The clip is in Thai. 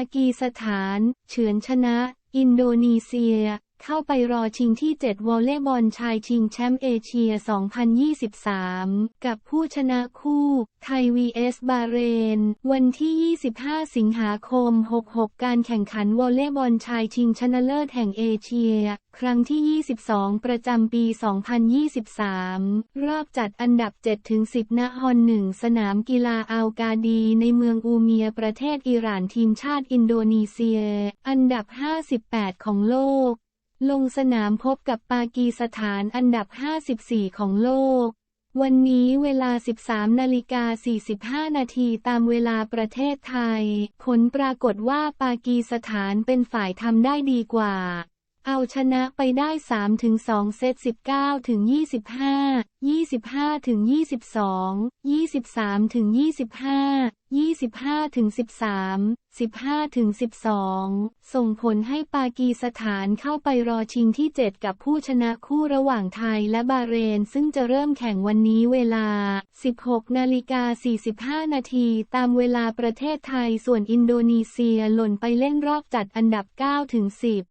ากีสถาน เฉือนชนะ อินโดนีเซีย เข้าไปรอชิงที่ 7 วอลเลย์บอลชายชิงแชมป์เอเชีย 2023 กับผู้ชนะคู่ ไทย vs บาเรน วันที่ 25 สิงหาคม 66 การแข่งขันวอลเลย์บอลชายชิงชนะเลิศแห่งเอเชีย ครั้งที่ 22 ประจำปี 2023 รอบจัดอันดับ 7-10 ณ ฮอนหนึ่งสนามกีฬาอัลกาดี ในเมืองอูเมียประเทศอิหร่านทีมชาติอินโดนีเซีย อันดับ 58 ของโลก ลงสนามพบกับปากีสถานอันดับ 54 ของโลก วันนี้เวลา 13 นาฬิกา 45 นาทีตามเวลาประเทศไทย ผลปรากฏว่าปากีสถานเป็นฝ่ายทำได้ดีกว่า เอาชนะไปได้3-2เซต 19-25 25-22 23-25 25-13 15-12 ส่งผลให้ปากีสถานเข้าไปรอชิงที่ 7 กับผู้ชนะคู่ระหว่างไทยและบาเรน ซึ่งจะเริ่มแข่งวันนี้เวลา 16 นาฬิกา 45 นาทีตามเวลาประเทศไทยส่วนอินโดนีเซียหล่นไปเล่นรอบจัดอันดับ9-10